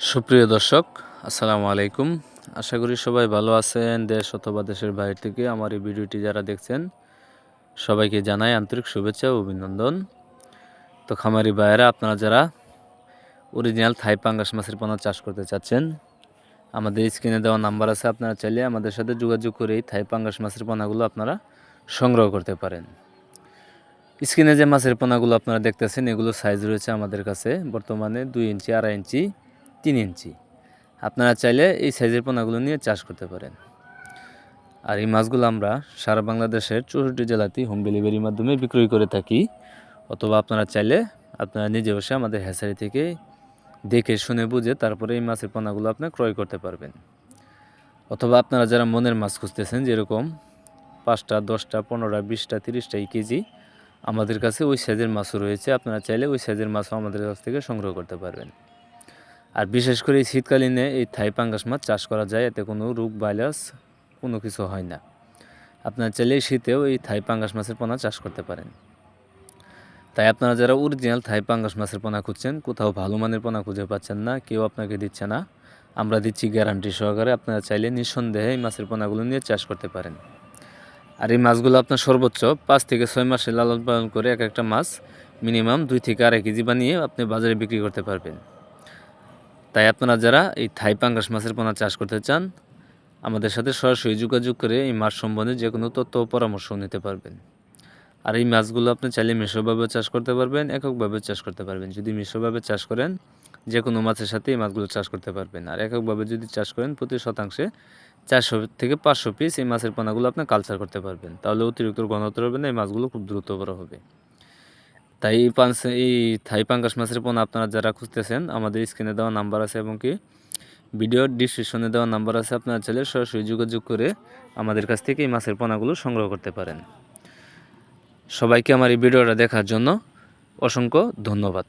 সুপ্রিয় দর্শক, আসসালামু আলাইকুম। আশা করি সবাই ভালো আছেন, দেশ অথবা দেশের বাইরে থেকে আমার এই ভিডিওটি যারা দেখছেন, সবাইকে জানাই আন্তরিক শুভেচ্ছা ও অভিনন্দন। তো খামারি ভাইয়েরা, আপনারা যারা অরিজিনাল থাই পাঙ্গাস মাছের পোনা চাষ করতে চাচ্ছেন, আমাদের স্ক্রিনে দেওয়া নাম্বার আছে, আপনারা চাইলে আমাদের সাথে যোগাযোগ করে এই থাই পাঙ্গাস মাছের পোনাগুলো আপনারা সংগ্রহ করতে পারেন। স্ক্রিনে যে মাছের পোনাগুলো আপনারা দেখতেছেন এগুলো সাইজ রয়েছে আমাদের কাছে বর্তমানে দুই ইঞ্চি, আড়াই ইঞ্চি। তিন ইঞ্চি। আপনারা চাইলে এই সাইজের পোনাগুলো নিয়ে চাষ করতে পারেন। আর এই মাছগুলো আমরা সারা বাংলাদেশের চৌষট্টি জেলাতেই হোম ডেলিভারির মাধ্যমে বিক্রয় করে থাকি। অথবা আপনারা চাইলে আপনারা নিজে বসে আমাদের হ্যাচারি থেকে দেখে শুনে বুঝে তারপরে এই মাছের পোনাগুলো আপনি ক্রয় করতে পারবেন। অথবা আপনারা যারা মনের মাছ খুঁজতেছেন, যেরকম পাঁচটা, দশটা, পনেরোটা, বিশটা, তিরিশটা, এই কেজি, আমাদের কাছে ওই সাইজের মাছও রয়েছে। আপনারা চাইলে ওই সাইজের মাছও আমাদের কাছ থেকে সংগ্রহ করতে পারবেন। আর বিশেষ করে এই শীতকালীনে এই থাই পাঙ্গাস মাছ চাষ করা যায়, এতে কোনো রোগ, ভাইরাস কোনো কিছু হয় না। আপনার চাইলে শীতেও এই থাই পাঙ্গাস মাছের পোনা চাষ করতে পারেন। তাই আপনারা যারা অরিজিনাল থাই পাঙ্গাস মাছের পোনা খুঁজছেন, কোথাও ভালো মানের পোনা খুঁজে পাচ্ছেন না, কেউ আপনাকে দিচ্ছে না, আমরা দিচ্ছি গ্যারান্টি সহকারে আপনারা চাইলে নিঃসন্দেহে এই মাছের পোনাগুলো নিয়ে চাষ করতে পারেন। আর এই মাছগুলো আপনার সর্বোচ্চ পাঁচ থেকে ছয় মাসে লালন পালন করে এক একটা মাছ মিনিমাম দুই থেকে আড়াই কেজি বানিয়ে আপনি বাজারে বিক্রি করতে পারবেন। তাই আপনারা যারা এই থাই পাঙ্গাস মাছের পোনা চাষ করতে চান, আমাদের সাথে সরাসরি যোগাযোগ করে এই মাছ সম্বন্ধে যে কোনো তথ্য পরামর্শ নিতে পারবেন। আর এই মাছগুলো আপনি চাইলে মিশ্রভাবে চাষ করতে পারবেন, এককভাবে চাষ করতে পারবেন। যদি মিশ্রভাবে চাষ করেন, যে কোনো মাছের সাথে এই মাছগুলো চাষ করতে পারবেন। আর এককভাবে যদি চাষ করেন, প্রতি শতাংশে চারশো থেকে পাঁচশো পিস এই মাছের পোনাগুলো আপনি কালচার করতে পারবেন। তাহলে অতিরিক্ত ঘনত্ব হবে না, এই মাছগুলো খুব দ্রুত বড় হবে। তাই এই পাঁচ এই থাই পাঙ্কাস মাছের পোনা আপনারা যারা খুঁজতেছেন, আমাদের স্ক্রিনে দেওয়া নাম্বার আছে এবং কি ভিডিওর ডিসক্রিপশনে দেওয়া নাম্বার আছে, আপনারা চাইলে সরাসরি যোগাযোগ করে আমাদের কাছ থেকে এই মাছের পোনাগুলো সংগ্রহ করতে পারেন। সবাইকে আমার এই ভিডিওটা দেখার জন্য অসংখ্য ধন্যবাদ।